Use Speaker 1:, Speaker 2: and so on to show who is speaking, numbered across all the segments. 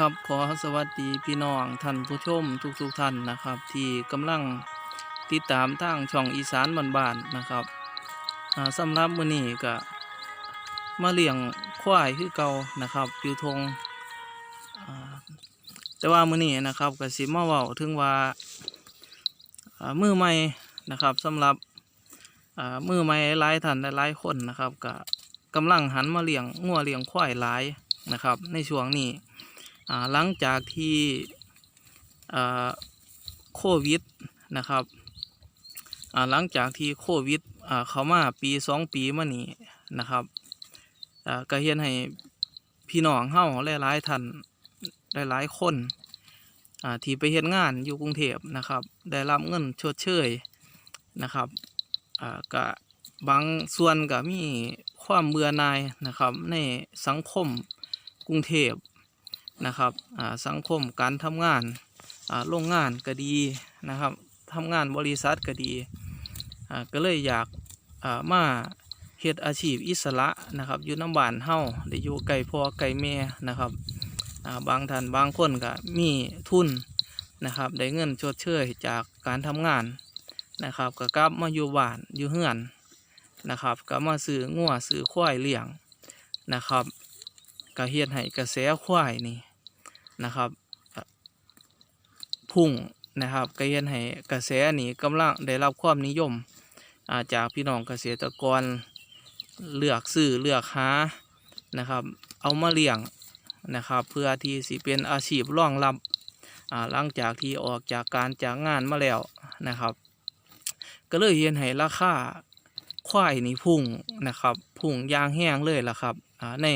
Speaker 1: ครับขอสวัสดีพี่น้องท่านผู้ชมทุกทุกๆท่านนะครับ ที่กำลังติดตามทางช่องอีสานบ้านๆนะครับอ่าสำหรับมื้อนี้ก็มาเลี้ยงควายคือเก่านะครับอยู่ทงแต่ว่ามื้อนี้นะครับก็สิมาเว้าถึงว่ามือใหม่นะครับสำหรับมือใหม่หลายท่านหลายคนนะครับก็กำลังหันมาเลี้ยงงัวเลี้ยงควายหลายนะครับ ในช่วงนี้ หลังจากที่โควิดนะครับหลังจากที่โควิดเข้ามาปีสองปีมานี้นะครับก็เห็นให้พี่น้องเฮาหลายๆท่านหลายๆคนที่ไปเฮ็ดงานอยู่กรุงเทพนะครับ ได้รับเงินชดเชยนะครับก็บางส่วนก็มีความเบื่อหน่ายนะครับในสังคมกรุงเทพ นะครับอ่าสังคมการทำงานอ่าโรงงานก็ดีนะครับทำงานบริษัทก็ดีอ่าก็เลยอยากอ่ามาเฮ็ดอาชีพอิสระนะครับอยู่น้ำบานเฮาได้อยู่ไกลพ่อไกลแม่นะครับอ่าบางท่านบางคนก็มีทุนนะครับได้เงินชดเชยจากการทำงานนะครับก็กลับมาอยู่บ้านอยู่เฮือนนะครับก็มาซื้องัวซื้อควายเลี้ยงนะครับก็เฮ็ดให้กระแสควายนี่ นะครับ พุ่งนะครับก็เฮ็ดให้กระแสนี้กำลังได้รับความนิยมาจากพี่น้องเกษตรกรเลือกซื้อเลือกหานะครับ เอามาเลี้ยงนะครับ เพื่อที่สิเป็นอาชีพรองรับหลังจากที่ออกจากการจากงานมาแล้วนะครับ ก็เลยเห็นให้ราคาควายนี่พุ่งนะครับ พุ่งยางแห้งเลยล่ะครับใน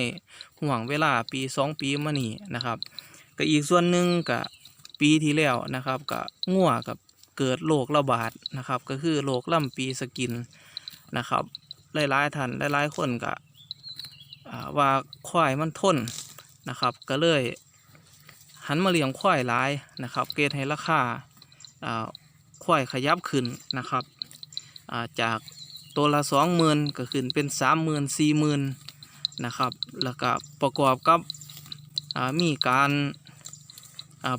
Speaker 1: ห่วงเวลาปีสองปีมานี่นะครับ ก็อีกส่วนหนึ่งกับปีที่แล้วนะครับกับงัวกับเกิดโรคระบาดนะครับ ก็คือโรคล่ำปีสกินนะครับหลายๆท่านหลายๆคนก็อ่าว่าควายมันทนนะครับ ก็เลยหันมาเลี้ยงควายหลายนะครับ เกณฑ์ให้ราคาควายขยับขึ้นนะครับาจากตัวละสองหมื่นก็ขึ้นเป็นสามหมื่นสี่หมื่นนะครับ แล้วก็ประกอบกับมีการ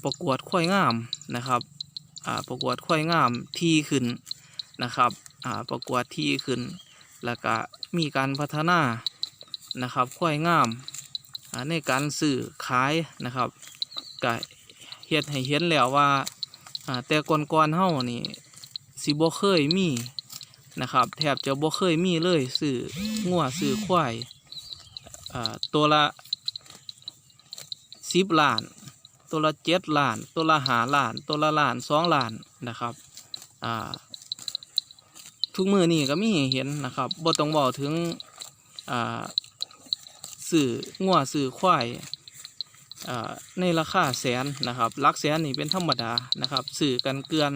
Speaker 1: ประกวดควายงามนะครับประกวดควายงามที่ขึ้นนะครับประกวดที่ขึ้น แล้วก็มีการพัฒนานะครับควายงามในการสื่อขายนะครับก็เฮ็ดให้เห็นแล้วว่าอ่าแต่ก่อนๆเฮานี่สิบ่เคยมีนะครับแทบจะบ่เคยมีเลยสื่องัวสื่อควายตัวละสิบล้าน ตัวละเจ็ดล้าน ตัวละหาล้าน ตัวละล้านสองล้านนะครับอ่าทุกมือนี่ก็มีเห็นนะครับบ่ต้องบอกถึงอ่าสื่องัวสื่อควายอ่าในราคาแสนนะครับลักแสนนี่เป็นธรรมดานะครับสื่อกันเกลือน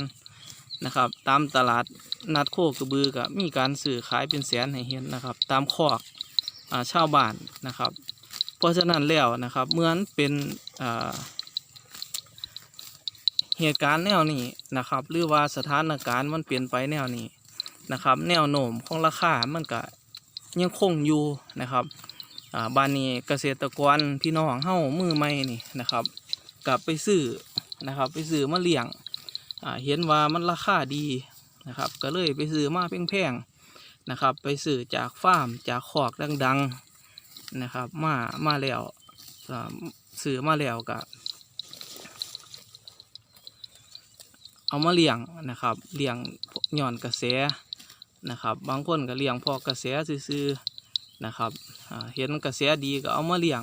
Speaker 1: นะครับ ตามตลาดนัดโคกระบือก็มีการสื่อขายเป็นแสนให้เห็นนะครับ ตามคอกอ่าชาวบ้านนะครับ เพราะฉะนั้นแล้วนะครับเหมือนเป็นอ่า เหตุการณ์แนวนี้นะครับ หรือว่าสถานการณ์มันเปลี่ยนไปแนวนี้นะครับ แนวโน้มของราคามันก็ยังคงอยู่นะครับอ่าบ้านนี้เกษตรกรพี่น้องเฮ้ามือใหม่นี่นะครับกลับไปซื้อนะครับ ไปซื้อมาเลี้ยงอ่าเห็นว่ามันราคาดีนะครับ ก็เลยไปซื้อมาแพงๆนะครับ ไปซื้อจากฟาร์มจากขอกดังๆนะครับ มามาแล้วซื้อมาแล้วก็ เอามาเลี้ยงนะครับเลี้ยงย่อนกระแสนะครับ บางคนก็เลี้ยงพอกระแสซื้อๆนะครับเห็นกระแสดีก็เอามาเลี้ยง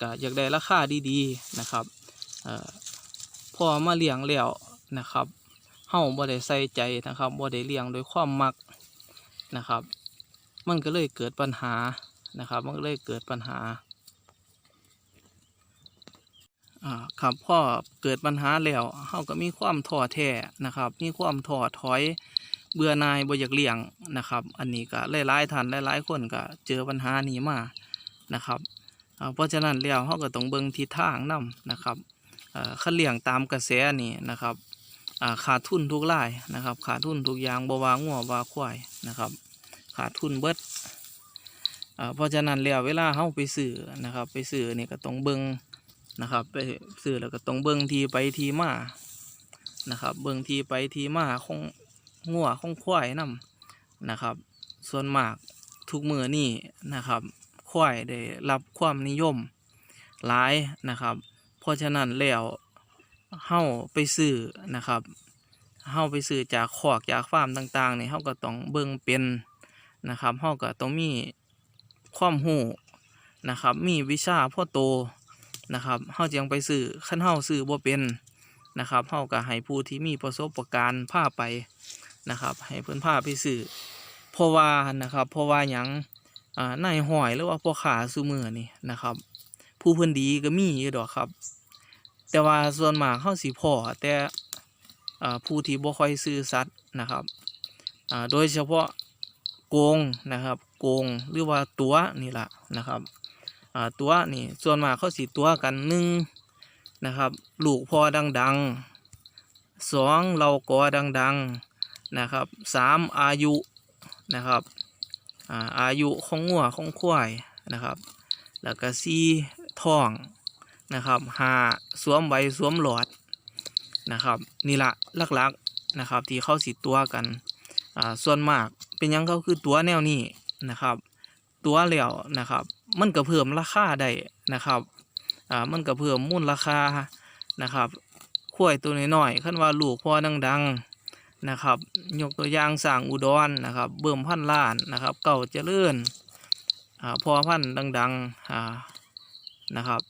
Speaker 1: ก็อยากได้ราคาดีๆนะครับพอมาเลี้ยงแล้วนะครับเฮาบ่ได้ใส่ใจนะครับบ่ได้เลี้ยงโดยความมักนะครับ มันก็เลยเกิดปัญหานะครับ มันก็เลยเกิดปัญหา ครับพ่อเกิดปัญหาแล้วเขาก็มีความท้อแท้นะครับ มีความท้อถอย เบื่อหน่ายบ่อยากเลี้ยงนะครับ อันนี้ก็หลายๆท่านหลายๆคนก็เจอปัญหานี้มานะครับเพราะฉะนั้นแล้วเขาก็ต้องเบิ่งทิศทางนํนะครับเอ่อคันเลี้ยงตามกระแสนี่นะครับขาดทุนทุกรายนะครับ ขาดทุนทุกอย่างบวางัววาควายนะครับ ขาดทุนเบิดเพราะฉะนั้นแล้วเวลาเฮาไปซื้อนะครับ ไปซื้อนี่ก็ต้องเบิ่ง นะครับ ไปซื้อแล้วก็ต้องเบิ่งทีไปทีมานะครับ เบิ่งทีไปทีมาของงัวของควายนํนะครับ ส่วนมากทุกมือนี่นะครับควายได้รับความนิยมหลายนะครับ เพราะฉะนั้นแล้วเฮาไปซื้อนะครับเฮาไปซื้อจากคอกจากฟาร์มต่างๆนี่เฮาก็ต้องเบิ่งเป็นนะครับเฮาก็ต้องมีความรู้นะครับ มีวิชาพ่อโต นะครับเฮาจึงไปซื้อคันเฮาซื้อบ่เป็นนะครับเฮาก็ให้ผู้ที่มีประสบการณ์พาไปนะครับให้เพิ่นพาไปซื้อเพราะว่านะครับเพราะว่าหยังอ่านายห้อยหรือว่าพ่อค้าซุมื้อนี่นะครับ ผู้เพิ่นดีก็มีอยู่ดอกครับ แต่ว่าส่วนมากเฮาสิพ้อแต่อ่าผู้ที่บ่ค่อยซื่อสัตย์นะครับอ่าโดยเฉพาะโกงนะครับ โกงหรือว่าตัวนี่แหละนะครับ ตัวนี่ส่วนมากเขาสิตัวกันหนึ่งนะครับ ลูกพอดังๆสองเรากอดังๆนะครับสามอายุนะครับอายุของงัวของควายนะครับ แล้วก็สี่ท้องนะครับหาสวมใบสวมหลอดนะครับนี่ละหลักๆนะครับที่เข้าสิตัวกันส่วนมากเป็นยังเขาคือตัวแนวนี้นะครับ ตัวแล้วนะครับ มันก็เพิ่มราคาได้นะครับอ่ามันก็เพิ่มมูลราคานะครับข้วยตัวน้อยๆขั้นว่าลูกพ่อดังๆนะครับ ยกตัวอย่างสร้างอุดรนะครับ เบิ่มพันล้านนะครับ เก่าเจริญอ่าพอพันดังๆอ่านะครับ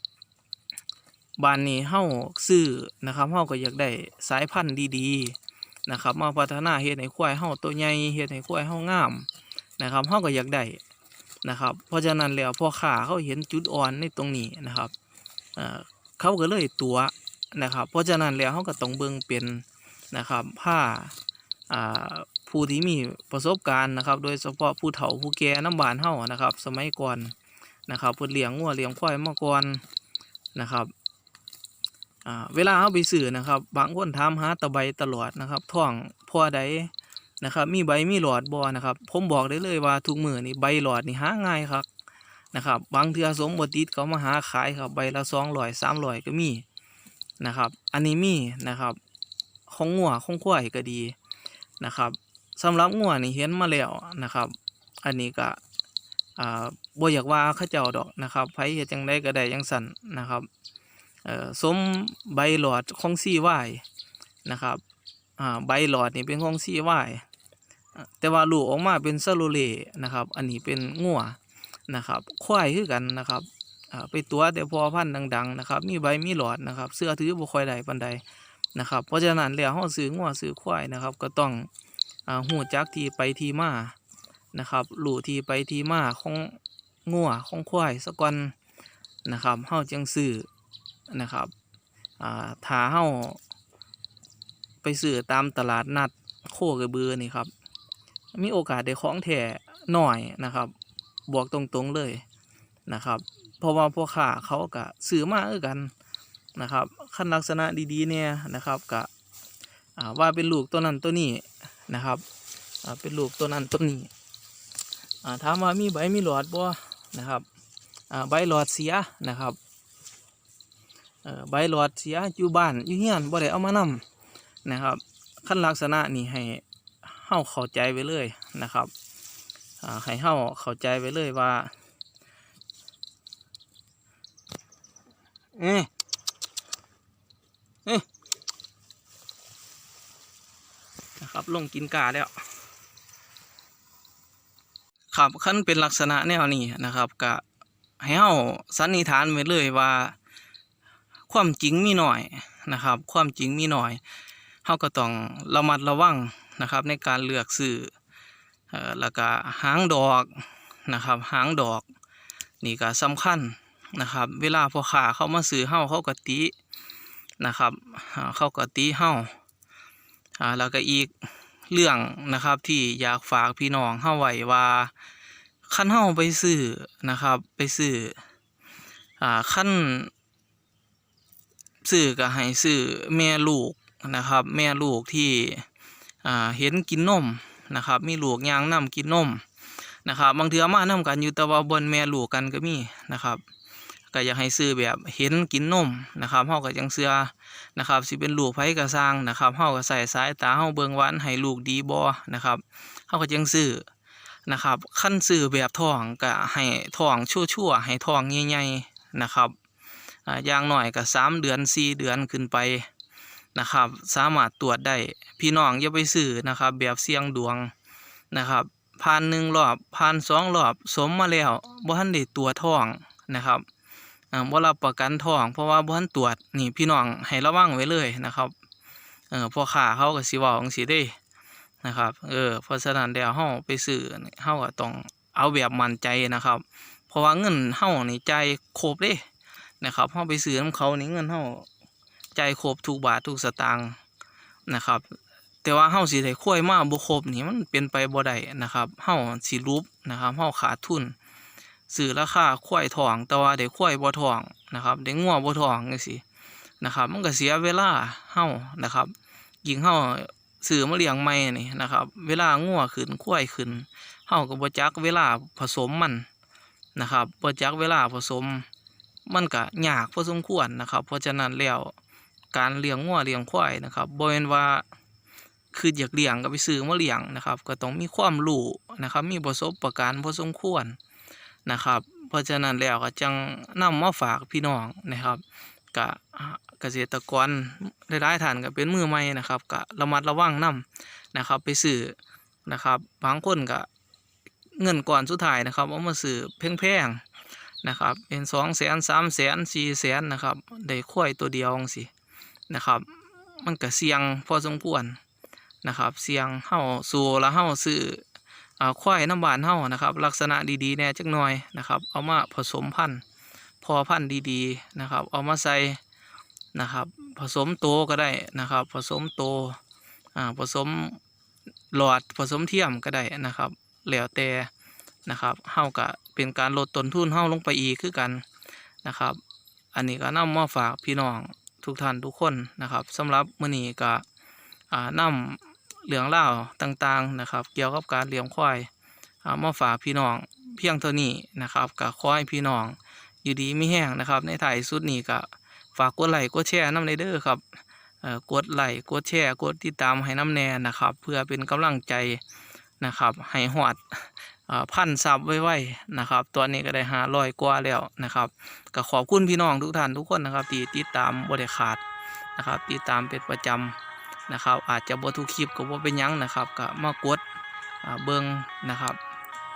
Speaker 1: บ้านนี้เฮาซื้อนะครับเฮาก็อยากได้สายพันธุ์ดีๆนะครับ มาพัฒนาเฮ็ดให้ควายเฮาตัวใหญ่เฮ็ดให้ควายเฮางามนะครับเฮาก็อยากได้ นะครับ เพราะฉะนั้นแล้วพอค้าเขาเห็นจุดอ่อนในตรงนี้นะครับเขาก็เลยตัวนะครับ เพราะฉะนั้นแล้วเฮาก็ต้องเบิ่งเป็นนะครับผ้าผู้ที่มีประสบการณ์นะครับ โดยเฉพาะผู้เฒ่าผู้แก่น้ำบานเฮานะครับ สมัยก่อนนะครับเพิ่นเลี้ยงงัวเลี้ยงควายมาก่อนนะครับเวลาเฮาไปซื้อนะครับ บางคนถามหาตะไบตลอดนะครับท้องพ่อใด นะครับ มีใบมีหลอดบ่นะครับ ผมบอกได้เลยว่าทุกมือนี่ใบหลอดนี่หาง่ายครับนะครับ บางเทือสมบติดเขามาหาขายครับใบละ200 300ก็มีนะครับ อันนี้มีนะครับของงัวของควายก็ดีนะครับสำหรับงัวนี่เห็นมาแล้วนะครับ อันนี้ก็อ่าบ่อยากว่าเขาเจ้าดอกนะครับไผเฮ็ดจังไดก็ได้จังสั่นนะครับเอ่อสมใบหลอดของซีวายนะครับอ่าใบหลอดนี่เป็นของซีวาย แต่ว่าลูกออกมาเป็นซาโลเลนะครับ อันนี้เป็นงัวนะครับ ควายคือกันนะครับไปตัวแต่พอพันธุ์ดัง ๆ นะครับ มีใบมีหลอดนะครับ เสื้อถือบ่ค่อยได้ปานใดนะครับ เพราะฉะนั้นแล้วเฮาซื้องัวซื้อควายนะครับ ก็ต้องหูจักทีไปทีมานะครับรู้ที่ไปทีมาของงัวของควายสะก่อนนะครับเฮาจังซื้อนะครับถ้าเฮาไปซื้อตามตลาดนัดโคกระบือนี่ครับ มีโอกาสได้ของแท้น้อยนะครับ บอกตรงๆเลยนะครับ เพราะว่าพ่อค้าเขาก็ซื้อมาคือกันนะครับคันลักษณะดีๆเนี่ยนะครับก็ว่าเป็นลูกตัวนั้นตัวนี้นะครับเป็นลูกตัวนั้นตัวนี้อ่าถามว่ามีใบมีหลอดบ่นะครับใบหลอดเสียนะครับใบหลอดเสียอยู่บ้านอยู่เฮียนบ่ได้เอามานำนะครับขั้นลักษณะนี้ให้ เฮาเข้าใจไว้เลยนะครับอ่าให้เฮาเข้าใจไว้เลยว่าเอ๊ะเอ๊ะนะครับลงกินกาแล้วครับขั้นเป็นลักษณะแนวนี้นะครับก็ให้เฮาสันนิษฐานไว้เลยว่า ความจริงมีหน่อยนะครับ ความจริงมีหน่อยเฮาก็ต้องระมัดระวัง นะครับ ในการเลือกซื้อเอ่อแล้วก็หางดอกนะครับ หางดอกนี่ก็สำคัญนะครับ เวลาพ่อค้าเขามาซื้อเฮาเขาก็ตินะครับเขาก็ติเฮาอ่าแล้วก็อีกเรื่องนะครับที่อยากฝากพี่น้องเฮาไว้ว่าคันเฮาไปซื้อนะครับ ไปซื้ออ่าคันซื้อก็ให้ซื้อแม่ลูกนะครับ แม่ลูกที่ เห็นกินนมนะครับ มีลูกยางนํกินนมนะครับ บางเทือมานํกันอยู่แต่ว่าบนแม่ลูกกันก็มีนะครับก็อยากให้ซื้อแบบเห็นกินนมนะครับเฮาก็จังเชื่อนะครับสิเป็นลูกไผก็สร้างนะครับเฮาก็ใส่สายตาเฮาเบิ่งวันให้ลูกดีบ่นะครับเฮาก็จังซื้อนะครับคันซื้อแบบท้องก็ให้ท้องชั่วๆให้ท้องใหญ่ๆนะครับอย่างหน้อยก็สามเดือนสี่เดือนขึ้นไป นะครับ สามารถตรวจได้พี่น้องอย่าไปซื้อนะครับ แบบเสี่ยงดวงนะครับผ่านหนึ่งรอบผ่านสองรอบสมมาแล้วบ่ทันได้ตัวท้องนะครับอ่าบ่รับประกันทองเพราะว่าบ่ทันตรวจนี่พี่น้องให้ระวังไว้เลยนะครับเออพ่อค้าเขาก็สิเว้าจังซี่เด้นะครับเออเพราะฉะนั้นแล้วเฮาไปซื้อเฮาก็ต้องเอาแบบมั่นใจนะครับ เพราะว่าเงินเฮานี่จ่ายครบเด้นะครับเฮาไปซื้อนํเขานี่เงินเฮา ใจครบทุกบาททุกสตางค์นะครับ แต่ว่าเฮาสิได้ค่อยมาบ่ครบนี่มันเป็นไปบ่ได้นะครับเฮาสิรูปนะครับเฮาขาดทุนซื้อราคาควายทอง แต่ว่าได้ควายบ่ทองนะครับได้งัวบ่ทองจังซี่นะครับ มันก็เสียเวลาเฮานะครับยิงเฮาซื้อมาเลี้ยงใหม่นี่นะครับ เวลางัวขึ้นควายขึ้นเฮาก็บ่จักเวลาผสมมันนะครับบ่จักเวลาผสมมันก็ยากพอสมควรนะครับ เพราะฉะนั้นแล้ว การเลี้ยงงัวเลี้ยงควายนะครับบ่แม่นว่าคืออยากเลี้ยงก็ไปซื้อมาเลี้ยงนะครับ ก็ต้องมีความรู้นะครับ มีประสบการณ์พอสมควรนะครับ เพราะฉะนั้นแล้วก็จังนำมาฝากพี่น้องนะครับกะเกษตรกรหลายๆท่านก็เป็นมือใหม่นะครับก็ระมัดระวังนํนะครับ ไปซื้อนะครับบางคนก็เงินก่อนสุดท้ายนะครับเอามาซื้อแพงๆนะครับ เป็นสองแสนสามแสนสี่แสนนะครับได้ควายตัวเดียวสิ นะครับ มันก็เสี่ยงพอสมควรนะครับ เสี่ยงเฮาสู้แล้วเฮาซื้ออ่าควายน้ำบานเฮานะครับ ลักษณะดีๆแน่จักหน่อยนะครับ เอามาผสมพันธุ์พอพันธุ์ดีๆนะครับ เอามาใส่นะครับ ผสมโตก็ได้นะครับ ผสมโตอ่าผสมหลอดผสมเทียมก็ได้นะครับแล้วแต่นะครับเฮาก็เป็นการลดต้นทุนเฮาลงไปอีกคือกันนะครับ อันนี้ก็นำมาฝากพี่น้อง ทุกท่านทุกคนนะครับสำหรับมื้อนี้ก็อ่านำเรื่องเล่าต่างๆนะครับ เกี่ยวกับการเลี้ยงควายมาฝากพี่น้องเพียงเท่านี้นะครับกับควายพี่น้องอยู่ดีไม่แห้งนะครับ ในถ่ายสุดนี้ก็ฝากกดไลค์กดแชร์น้ำในเด้อครับกดไลค์กดแชร์กดติดตามให้น้ำแน่นะครับ เพื่อเป็นกำลังใจนะครับให้หอด พันซับไว้ๆนะครับตัวนี้ก็ได้หาลอยกว่าแล้วนะครับก็ขอบคุณพี่น้องทุกท่านทุกคนนะครับที่ติดตามบริขาดนะครับติดตามเป็นประจำนะครับ อาจจะบ่ทุกคลิปก็บ่เป็นยังนะครับก็มากดเบิ่งนะครับ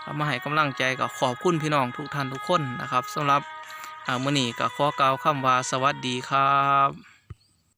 Speaker 1: เอามาให้กำลังใจก็ขอบคุณพี่น้องทุกท่านทุกคนนะครับสำหรับมื้อนี้ก็ขอกล่าวคำว่าสวัสดีครับ